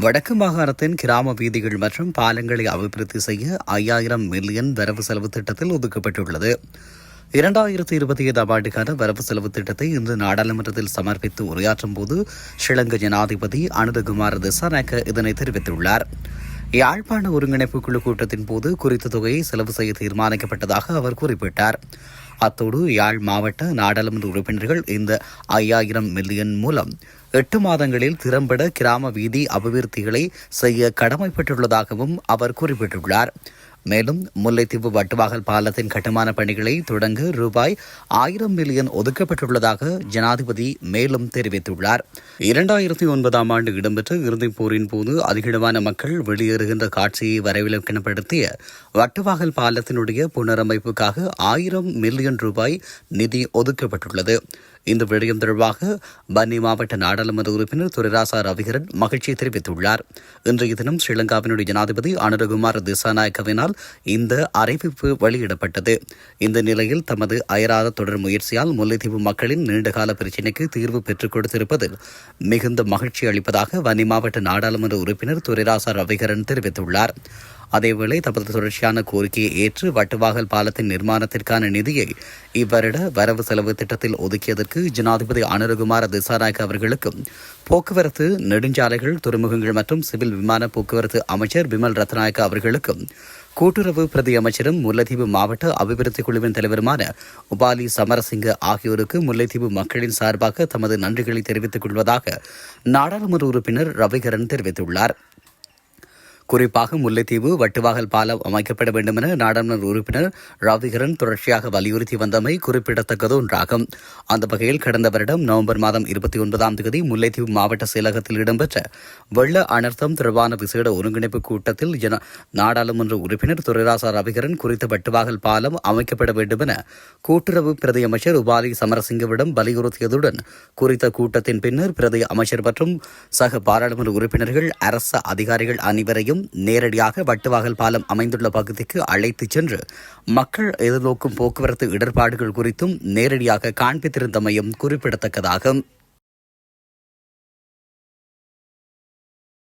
வடக்கு மாகாணத்தின் கிராம வீதிகள் மற்றும் பாலங்களை அபிவிருத்தி செய்ய ஐயாயிரம் மில்லியன் வரவு செலவு திட்டத்தில் ஒதுக்கப்பட்டுள்ளது. இரண்டாயிரத்தி இருபத்தி ஐந்தாம் ஆண்டுக்கான வரவு செலவு திட்டத்தை இன்று நாடாளுமன்றத்தில் சமர்ப்பித்து உரையாற்றும் போது ஸ்ரீலங்கா ஜனாதிபதி அனுதகுமார் திசாநாயக்க இதனை தெரிவித்துள்ளார். யாழ்ப்பாண ஒருங்கிணைப்பு குழு கூட்டத்தின் போது குறித்த தொகையை செலவு செய்ய தீர்மானிக்கப்பட்டதாக அவர் குறிப்பிட்டார். அத்தோடு யாழ் மாவட்ட நாடாளுமன்ற உறுப்பினர்கள் இந்த ஐயாயிரம் மில்லியன் மூலம் எட்டு மாதங்களில் திறம்பட கிராம வீதி அபிவிருத்திகளை செய்ய கடமைப்பட்டுள்ளதாகவும் அவர் குறிப்பிட்டுள்ளார். மேலும் முல்லைத்தீவு வட்டுவாகல் பாலத்தின் கட்டுமான பணிகளை தொடங்க ரூபாய் ஆயிரம் மில்லியன் ஒதுக்கப்பட்டுள்ளதாக ஜனாதிபதி மேலும் தெரிவித்துள்ளார். இரண்டாயிரத்தி ஒன்பதாம் ஆண்டு இடம்பெற்ற இறுதிப் போரின் போது அதிகளவான மக்கள் வெளியேறுகின்ற காட்சியை வரைவிலக்கணப்படுத்திய வட்டுவாகல் பாலத்தினுடைய புனரமைப்புக்காக ஆயிரம் மில்லியன் ரூபாய் நிதி ஒதுக்கப்பட்டுள்ளது. இந்த விடயம் தொடர்பாக பன்னி மாவட்ட நாடாளுமன்ற உறுப்பினர் துரைராசா ரவிகரன் மகிழ்ச்சி தெரிவித்துள்ளார். இன்றைய தினம் ஸ்ரீலங்காவினுடைய ஜனாதிபதி அனுரகுமார் திசாநாயக்கவினால் இந்த அறிவிப்பு வெளியிடப்பட்டது. இந்த நிலையில் தமது அயராத தொடர் முயற்சியால் முல்லைத்தீவு மக்களின் நீண்டகால பிரச்சினைக்கு தீர்வு பெற்றுக் கொடுத்திருப்பதில் மிகுந்த மகிழ்ச்சி அளிப்பதாக வன்னி மாவட்ட நாடாளுமன்ற உறுப்பினர் துரைராசா ரவிகரன் தெரிவித்துள்ளார். அதேவேளை தமது தொடர்ச்சியான கோரிக்கையை ஏற்று வட்டுவாகல் பாலத்தின் நிர்மாணத்திற்கான நிதியை இவ்வருட வரவு செலவு திட்டத்தில் ஒதுக்கியதற்கு ஜனாதிபதி அனுரகுமார் திசாநாயக் அவர்களுக்கும் போக்குவரத்து நெடுஞ்சாலைகள் துறைமுகங்கள் மற்றும் சிவில் விமான போக்குவரத்து அமைச்சர் பிமல் ரத்நாயக்க அவர்களுக்கும் கூட்டுறவு பிரதி அமைச்சரும் முல்லைத்தீவு மாவட்ட அபிவிருத்தி குழுவின் தலைவருமான உபாலி சமரசிங்க ஆகியோருக்கு முல்லைத்தீவு மக்களின் சார்பாக தமது நன்றிகளை தெரிவித்துக் கொள்வதாக நாடாளுமன்ற உறுப்பினர் ரவிகரன் தெரிவித்துள்ளார். குறிப்பாக முல்லைத்தீவு வட்டுவாகல் பாலம் அமைக்கப்பட வேண்டும் என நாடாளுமன்ற உறுப்பினர் ரவிகரன் தொடர்ச்சியாக வலியுறுத்தி வந்தமை குறிப்பிடத்தக்கது ஒன்றாகும். அந்த வகையில் கடந்த வருடம் நவம்பர் மாதம் இருபத்தி ஒன்பதாம் தேதி முல்லைத்தீவு மாவட்ட செயலகத்தில் இடம்பெற்ற வெள்ள அனர்த்தம் தொடர்பான விசேட ஒருங்கிணைப்பு கூட்டத்தில் ஜன நாடாளுமன்ற உறுப்பினர் துரைராசா ரவிகரன் குறித்த வட்டுவாகல் பாலம் அமைக்கப்பட வேண்டும் என கூட்டுறவு பிரதி அமைச்சர் உபாலி சமரசிங்கவிடம் வலியுறுத்தியதுடன் குறித்த கூட்டத்தின் பின்னர் பிரதி அமைச்சர் மற்றும் சக பாராளுமன்ற உறுப்பினர்கள் அரசு அதிகாரிகள் அனைவரையும் நேரடியாக வட்டுவாகல் பாலம் அமைந்துள்ள பகுதிக்கு அழைத்துச் சென்று மக்கள் எதிர்நோக்கும் போக்குவரத்து இடர்பாடுகள் குறித்தும் நேரடியாக காண்பித்திருந்தமையும் குறிப்பிடத்தக்கதாகும்.